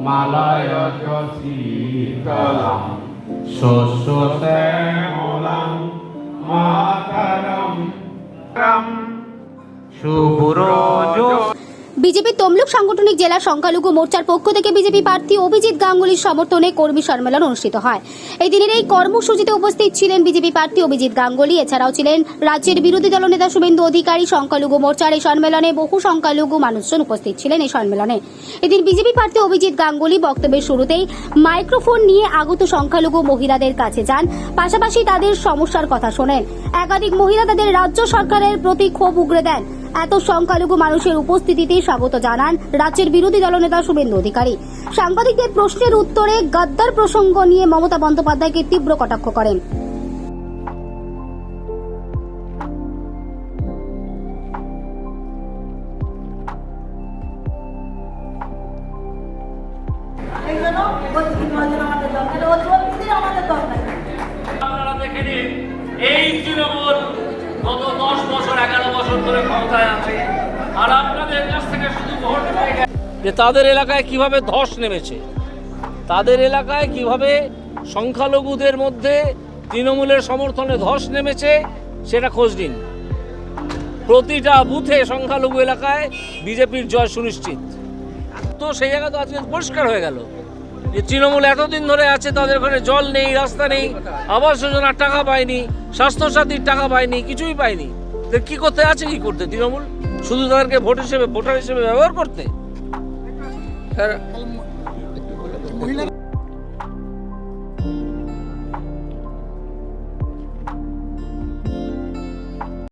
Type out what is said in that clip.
মালয় চ শীতলাম শস্য শ্যামলাম মাতারম শুভ্রজ বিজেপি তমলুক সাংগঠনিক জেলা সংখ্যালঘু মোর্চার পক্ষ থেকে বিজেপি প্রার্থী অভিজিৎ গাঙ্গুলির সমর্থনে কর্মী সম্মেলন অনুষ্ঠিত হয়। এই দিনের এই কর্মসূচিতে উপস্থিত ছিলেন বিজেপি প্রার্থী অভিজিৎ গাঙ্গুলি। এছাড়াও ছিলেন রাজ্যের বিরোধী দলনেতা শুভেন্দু অধিকারী। সংখ্যালঘু মোর্চার এই সম্মেলনে বহু সংখ্যালঘু মানুষজন উপস্থিত ছিলেন এই সম্মেলনে। এদিন বিজেপি প্রার্থী অভিজিৎ গাঙ্গুলি বক্তব্যের শুরুতেই মাইক্রোফোন নিয়ে আগত সংখ্যালঘু মহিলাদের কাছে যান। পাশাপাশি তাদের সমস্যার কথা শোনেন। একাধিক মহিলা তাদের রাজ্য সরকারের প্রতি ক্ষোভ উগরে দেন। এত সংখ্যালঘু মানুষের উপস্থিতিতে স্বাগত জানান রাজ্যের বিরোধী দলনেতা শুভেন্দু অধিকারী। সাংবাদিকদের প্রশ্নের উত্তরে গাদ্দার প্রসঙ্গ নিয়ে মমতা বন্দ্যোপাধ্যায়কে তীব্র কটাক্ষ করেন। আপনারা দেখে নিন, এই তৃণমূল গত দশ বছর, এগারো বছর ধরে ক্ষমতায় আছে। আর আপনাদের কাছ থেকে শুধু ভোট যে তাদের এলাকায় কীভাবে ধস নেমেছে, তাদের এলাকায় কীভাবে সংখ্যালঘুদের মধ্যে তৃণমূলের সমর্থনে ধস নেমেছে, সেটা খোঁজ নিন। প্রতিটা বুথে সংখ্যালঘু এলাকায় বিজেপির জয় সুনিশ্চিত। তো সেই জায়গা তো আজকে পরিষ্কার হয়ে গেল। যে তৃণমূল এতদিন ধরে আছে, তাদের ওখানে জল নেই, রাস্তা নেই, আবাস যোজনার টাকা পায়নি, স্বাস্থ্যসাথীর টাকা পায়নি, কিছুই পায়নি। কি করতে আছে, কি করতে? তৃণমূল? শুধু তাদেরকে ভোট হিসেবে, ভোটার হিসেবে ব্যবহার করতে? স্যার